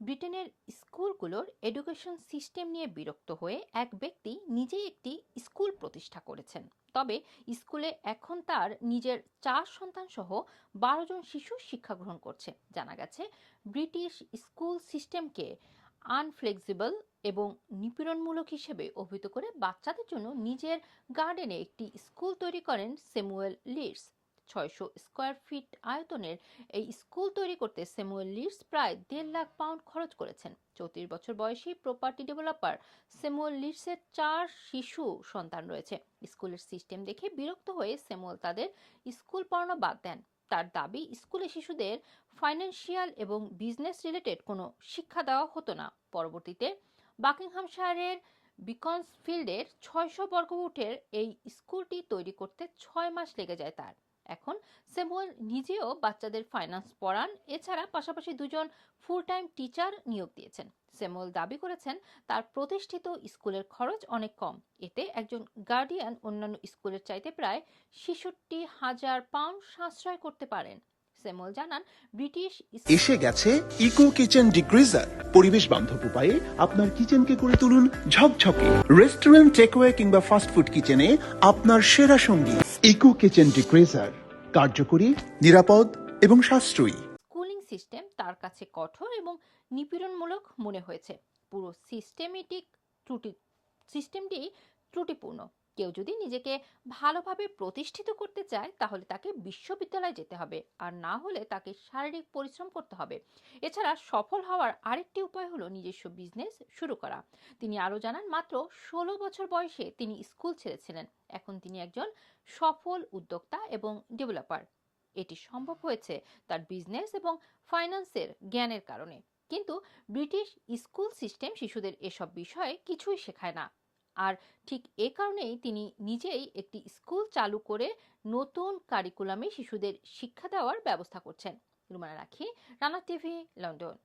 ব্রিটেনের স্কুলগুলোর education system নিয়ে বিরক্ত হয়ে এক ব্যক্তি নিজেই একটি স্কুল প্রতিষ্ঠা করেছেন। তবে স্কুলে এখন তার নিজের চার সন্তান সহ বারো জন শিশু শিক্ষা গ্রহণ করছে। জানা গেছে, ব্রিটিশ স্কুল সিস্টেমকে আনফ্লেক্সিবল এবং নিপীড়নমূলক হিসেবে অভিহিত করে বাচ্চাদের জন্য নিজের গার্ডেনে একটি স্কুল তৈরি করেন স্যামুয়েল লিডস। ছয়শো স্কোয়ার ফিট আয়তনের এই স্কুল তৈরি করতে স্যামুয়েল লিডস প্রায় দেড় লাখ পাউন্ড খরচ করেছেন। চৌত্রিশ বছর বয়সী প্রপার্টি ডেভেলপার স্যামুয়েল লিডসের চার শিশু সন্তান রয়েছে। স্কুলের সিস্টেম দেখে বিরক্ত হয়ে স্যামুয়েল তাদের স্কুল পড়ানো বাদ দেন। তার দাবি, স্কুলে শিশুদের ফাইন্যান্সিয়াল এবং বিজনেস রিলেটেড কোনো শিক্ষা দেওয়া হতো না। পরবর্তীতে বাকিংহামশায়ারের বিকন্সফিল্ডের ছয়শো বর্গফুটের এই স্কুলটি তৈরি করতে ছয় মাস লেগে যায় তার। এখন স্যামুয়েল নিজেও বাচ্চাদের ফাইন্যান্স পড়ান। এছাড়া পাশাপাশি দুজন ফুল টাইম টিচার নিয়োগ দিয়েছেন। স্যামুয়েল দাবি করেছেন, তার প্রতিষ্ঠিত স্কুলের খরচ অনেক কম। এতে একজন গার্ডিয়ান অন্যান্য স্কুলের চাইতে প্রায় ছেষট্টি হাজার পাউন্ড সাশ্রয় করতে পারেন। স্যামুয়েল জানান ব্রিটিশ এসে গেছে ইকো কিচেন ডিক্রিজার। পরিবেশ বান্ধব উপায়ে আপনার কিচেনকে করে তুলুন ঝকঝকে। রেস্টুরেন্ট টেকওয়ে কিংবা ফাস্টফুড কিচেনে আপনার সেরা সঙ্গী। ইকো কিচেন ডিক্রিজার কার্যকরী নিরাপদ এবং সাশ্রয়ী। স্কুলিং সিস্টেম তার কাছে কঠোর এবং নিপীড়নমূলক মনে হয়েছে। পুরো সিস্টেমেটিক ত্রুটি সিস্টেমটি ত্রুটিপূর্ণ। কেউ যদি নিজেকে ভালোভাবে প্রতিষ্ঠিত করতে চায়, তাহলে তাকে বিশ্ববিদ্যালয়ে যেতে হবে। আর না হলে তাকে শারীরিক পরিশ্রম করতে হবে। এছাড়া সফল হওয়ার আরেকটি উপায় হলো নিজস্ব বিজনেস শুরু করা। তিনি আরও জানান, মাত্র ষোলো বছর বয়সে তিনি স্কুল ছেড়েছিলেন। এখন তিনি একজন সফল উদ্যোক্তা এবং ডেভেলপার। এটি সম্ভব হয়েছে তার বিজনেস এবং ফাইন্যান্সের জ্ঞানের কারণে। কিন্তু ব্রিটিশ স্কুল সিস্টেম শিশুদের এসব বিষয়ে কিছুই শেখায় না। আর ঠিক এ কারণেই তিনি নিজেই একটি স্কুল চালু করে নতুন কারিকুলামে শিশুদের শিক্ষা দেওয়ার ব্যবস্থা করছেন। রুমানা রাখি, রানা টিভি, লন্ডন।